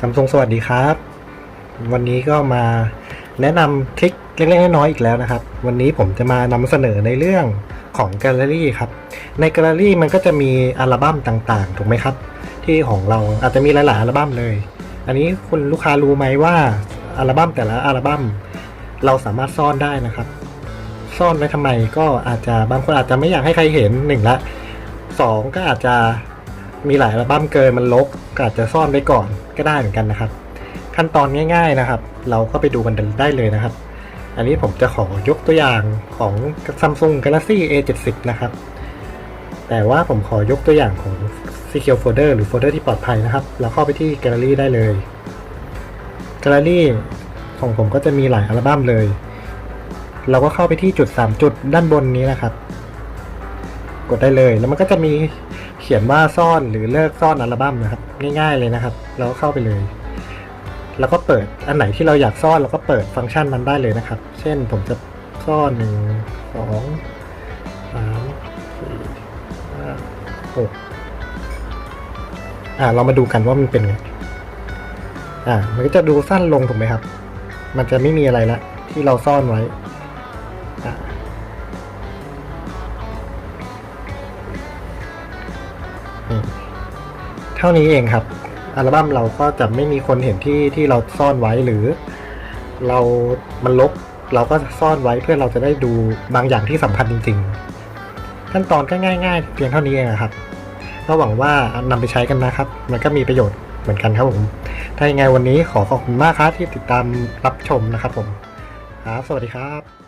ซัมซุงสวัสดีครับ วันนี้ก็มาแนะนำทริคเล็กๆน้อยๆอีกแล้วนะครับ วันนี้ผมจะมานำเสนอในเรื่องของแกลเลอรี่ครับ ในแกลเลอรี่มันก็จะมีอัลบั้มต่างๆ ถูกไหมครับ ที่ของเราอาจจะมีหลายๆอัลบั้มเลย อันนี้คุณลูกค้ารู้ไหมว่าอัลบั้มแต่ละอัลบั้มเราสามารถซ่อนได้นะครับ ซ่อนไว้ทำไมก็อาจจะบางคนอาจจะไม่อยากให้ใครเห็นหนึ่งละสองก็อาจจะ มีหลายอัลบั้มเกินมันลกก็อาจจะซ่อนไว้ก่อนก็ได้เหมือนกันนะครับ ขั้นตอนง่าย ๆนะครับ เราก็ไปดูกันได้เลยนะครับ อันนี้ผมจะขอยกตัวอย่างของ Samsung Galaxy A70 นะครับ แต่ว่าผมขอยกตัวอย่างของ Secure Folder หรือโฟลเดอร์ที่ปลอดภัยนะครับ เราเข้าไปที่ Gallery ได้เลย Gallery ของผมก็จะมีหลายอัลบั้มเลย เราก็เข้าไปที่จุด 3 จุดด้านบนนี้นะครับ กดได้เลย แล้วมันก็จะมี ขียนว่าซ่อนหรือเลิกซ่อนอัลบั้มนะครับ ง่ายๆเลยนะครับเราก็เข้าไปเลย แล้วก็เปิดอันไหนที่เราอยากซ่อนเราก็เปิดฟังก์ชันมันได้เลยนะครับ เช่นผมจะซ่อนหนึ่งสองสามสี่ห้าหกอ่าเรามาดูกันว่ามันเป็นไงอ่ามันก็จะดูสั้นลงถูกไหมครับ มันจะไม่มีอะไรละที่เราซ่อนไว้ เท่านี้เองครับ อัลบั้มเราก็จะไม่มีคนเห็นที่ที่เราซ่อนไว้หรือ เรามันลบเราก็ซ่อนไว้เพื่อเราจะได้ดูบางอย่างที่สำคัญจริง ๆ ขั้นตอนก็ง่ายๆ เพียงเท่านี้เองอะครับก็หวังว่านำไปใช้กันนะครับ มันก็มีประโยชน์เหมือนกันครับผม ถ้ายังไงวันนี้ขอขอบคุณมากครับที่ติดตามรับชมนะครับผม ครับ สวัสดีครับ